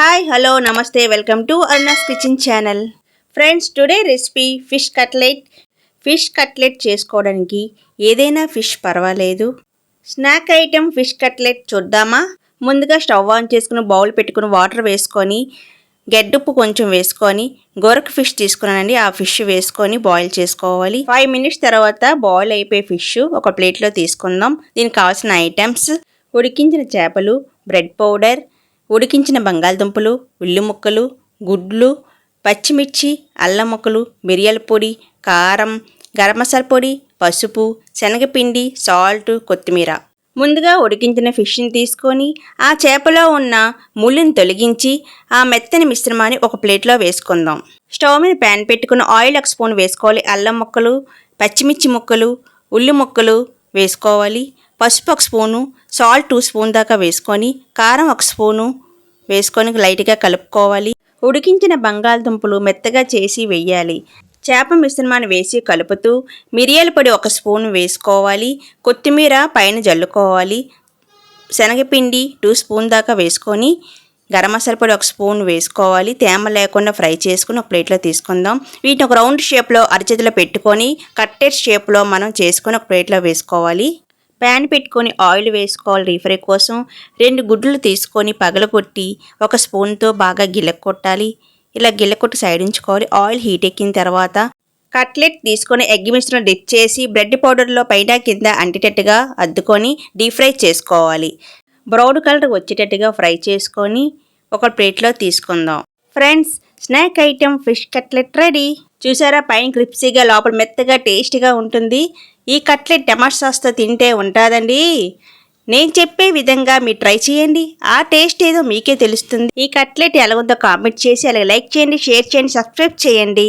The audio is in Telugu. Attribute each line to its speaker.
Speaker 1: హాయ్ హలో నమస్తే welcome to Arnas kitchen channel friends today recipe fish cutlet fish cutlet చేసుకోవడానికి ఏదైనా ఫిష్ పర్వాలేదు. స్నాక్ ఐటెం ఫిష్ కట్లెట్ చూద్దామా? ముందుగా స్టవ్ ఆన్ చేసుకుని బౌల్ పెట్టుకుని వాటర్ వేసుకొని గెడ్డుప్పు కొంచెం వేసుకొని గొరక ఫిష్ తీసుకున్నానండి ఆ ఫిష్ వేసుకొని బాయిల్ చేసుకోవాలి. ఫైవ్ మినిట్స్ తర్వాత బాయిల్ అయిపోయే ఫిష్ ఒక ప్లేట్లో తీసుకుందాం. దీనికి కావాల్సిన ఐటమ్స్ ఉడికించిన చేపలు బ్రెడ్ పౌడర్ ఉడికించిన బంగాళదుంపలు ఉల్లి ముక్కలు గుడ్లు పచ్చిమిర్చి అల్లం ముక్కలు మిరియాల పొడి కారం గరం మసాలా పొడి పసుపు శనగపిండి సాల్ట్ కొత్తిమీర. ముందుగా ఉడికించిన ఫిష్ని తీసుకొని ఆ చేపలో ఉన్న ముళ్ళుని తొలగించి ఆ మెత్తని మిశ్రమాన్ని ఒక ప్లేట్లో వేసుకుందాం. స్టవ్ మీద ప్యాన్ పెట్టుకుని ఆయిల్ ఒక స్పూన్ వేసుకోవాలి. అల్లం ముక్కలు పచ్చిమిర్చి ముక్కలు ఉల్లి ముక్కలు వేసుకోవాలి. పసుపు ఒక స్పూను సాల్ట్ టూ స్పూన్ దాకా వేసుకొని కారం ఒక స్పూను వేసుకొని లైట్గా కలుపుకోవాలి. ఉడికించిన బంగాళదుంపలు మెత్తగా చేసి వెయ్యాలి చేప మిశ్రమాన్ని వేసి కలుపుతూ మిరియాల పొడి ఒక స్పూన్ వేసుకోవాలి. కొత్తిమీర పైన జల్లుకోవాలి. శనగపిండి టూ స్పూన్ దాకా వేసుకొని గరం మసాలా పొడి ఒక స్పూన్ వేసుకోవాలి. తేమ లేకుండా ఫ్రై చేసుకుని ఒక ప్లేట్లో తీసుకుందాం. వీటిని ఒక రౌండ్ షేప్లో అరచేతిలో పెట్టుకొని కట్టెడ్ షేప్లో మనం చేసుకొని ఒక ప్లేట్లో వేసుకోవాలి. ప్యాన్ పెట్టుకొని ఆయిల్ వేసుకోవాలి రీఫ్రై కోసం. రెండు గుడ్లు తీసుకొని పగలగొట్టి ఒక స్పూన్తో బాగా గిల్లకొట్టాలి ఇలా గిల్లకొట్టి సైడ్ ఉంచుకోవాలి. ఆయిల్ హీట్ ఎక్కిన తర్వాత కట్లెట్ తీసుకొని ఎగ్ మిశ్రమం డిప్ చేసి బ్రెడ్ పౌడర్లో పైన కింద అంటేటట్టుగా అద్దుకొని డీప్ ఫ్రై చేసుకోవాలి. బ్రౌన్ కలర్ వచ్చేటట్టుగా ఫ్రై చేసుకొని ఒక ప్లేట్లో తీసుకుందాం. Friends snack item fish cutlet ready. చూసారా పైన క్రిప్సీగా లోపల మెత్తగా టేస్టీగా ఉంటుంది. ఈ కట్లెట్ టమాటో సాస్తో తింటే ఉంటుందండి. నేను చెప్పే విధంగా మీరు ట్రై చేయండి. ఆ టేస్ట్ ఏదో మీకే తెలుస్తుంది. ఈ కట్లెట్ ఎలా ఉందో కామెంట్ చేసి అలాగే లైక్ చేయండి షేర్ చేయండి సబ్స్క్రైబ్ చేయండి.